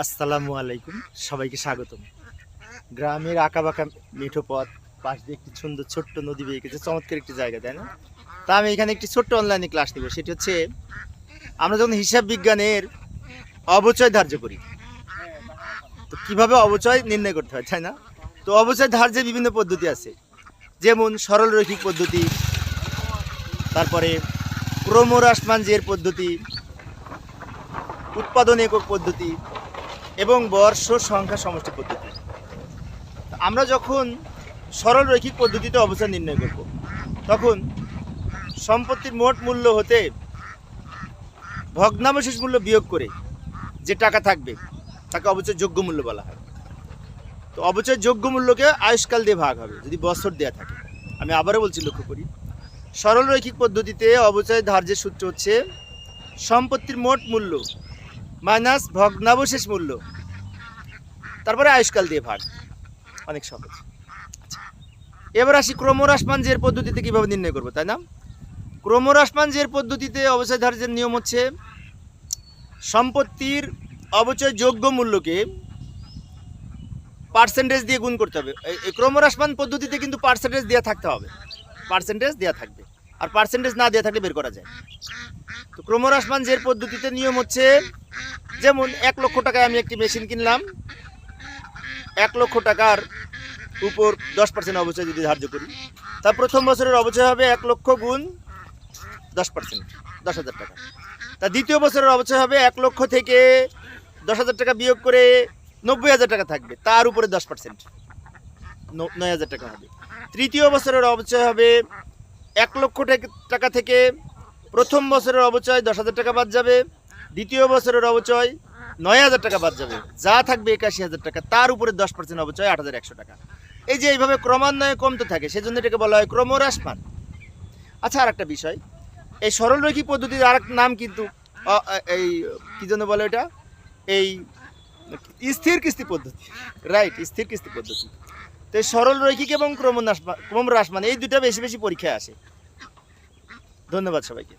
আসসালামু আলাইকুম, সবাইকে স্বাগতম। গ্রামের আঁকাবাঁকা মেঠো পথ, পাশ দিয়ে একটি সুন্দর ছোট্ট নদী বেয়ে গেছে, চমৎকার একটি জায়গা, তাই না? তা আমি এখানে একটি ছোট্ট অনলাইনে ক্লাস নিব, সেটি হচ্ছে আমরা যখন হিসাব বিজ্ঞানের অবচয় ধার্য করি, তো কীভাবে অবচয় নির্ণয় করতে হয়, তাই না? তো অবচয় ধার্যের বিভিন্ন পদ্ধতি আছে, যেমন সরল রৈখিক পদ্ধতি, তারপরে ক্রমহ্রাসমান পদ্ধতি, উৎপাদন একক পদ্ধতি এবং বর্ষ সংখ্যা সমষ্টি পদ্ধতি। আমরা যখন সরল রৈখিক পদ্ধতিতে অবস্থান নির্ণয় করব, তখন সম্পত্তির মোট মূল্য হতে ভগ্নাবশেষ মূল্য বিয়োগ করে যে টাকা থাকবে, তাকে অবচয় যোগ্য মূল্য বলা হয়। তো অবচয় যোগ্য মূল্যকে আয়ুষ্কাল দিয়ে ভাগ হবে, যদি বছর দেওয়া থাকে। আমি আবারও বলছি, লক্ষ্য করি। সরল রৈখিক পদ্ধতিতে অবচয় ধার্যের সূত্র হচ্ছে, সম্পত্তির মোট মূল্য মাইনাস ভগ্নাবশেষ মূল্য। তারপরে আয়ুষ্কাল দিয়ে ভাগ। অনেক সহজ। আচ্ছা। এবার আসি ক্রমহ্রাসমান জের পদ্ধতিতে কীভাবে নির্ণয় করব, তাই না? ক্রমহ্রাসমান জের পদ্ধতিতে অবচয় ধার্যের নিয়ম হচ্ছে, সম্পত্তির অবচয় যোগ্য মূল্যকে পার্সেন্টেজ দিয়ে গুণ করতে হবে। এই- ক্রমহ্রাসমান পদ্ধতিতে কিন্তু পার্সেন্টেজ দেওয়া থাকতে হবে। পার্সেন্টেজ দেওয়া থাকবে। আর পার্সেন্টেজ না দেওয়া থাকলে বের করা যায়। তো ক্রমহ্রাসমান জের পদ্ধতিতে নিয়ম হচ্ছে যেমন এক লক্ষ টাকায় আমি একটি মেশিন কিনলাম, এক লক্ষ টাকার উপর দশ পার্সেন্ট অবচয় যদি ধার্য করি তা প্রথম বছরের অবচয় হবে এক লক্ষ গুণ দশ পার্সেন্ট দশ হাজার টাকা। তা দ্বিতীয় বছরের অবচয় হবে এক লক্ষ থেকে দশ হাজার টাকা বিয়োগ করে নব্বই হাজার টাকা থাকবে, তার উপরে দশ পার্সেন্ট নয় হাজার টাকা হবে। তৃতীয় বছরের অবচয় হবে এক লক্ষ টাকা- থেকে প্রথম বছরের অবচয় দশ হাজার টাকা বাদ যাবে দ্বিতীয় বছরের অবচয় নয় হাজার টাকা বাদ যাবে। যা থাকবে একাশি হাজার টাকা, তার উপরে দশ পার্সেন্ট অবচয় আট হাজার একশো টাকা। এই যে এইভাবে ক্রমান্বয়ে কমতে থাকে, সেজন্য এটাকে বলা হয় ক্রমহ্রাসমান। আচ্ছা আর একটা বিষয়। এই সরল রৈখিক পদ্ধতির আর নাম কিন্তু এই, কি জন্য বলে এটা এই, স্থির কিস্তি পদ্ধতি। রাইট স্থির কিস্তি পদ্ধতি। তো এই সরল রৈখিক এবং ক্রমহ্রাসমান ক্রমহ্রাসমান, এই দুটা বেশি বেশি পরীক্ষায় আসে। ধন্যবাদ সবাইকে।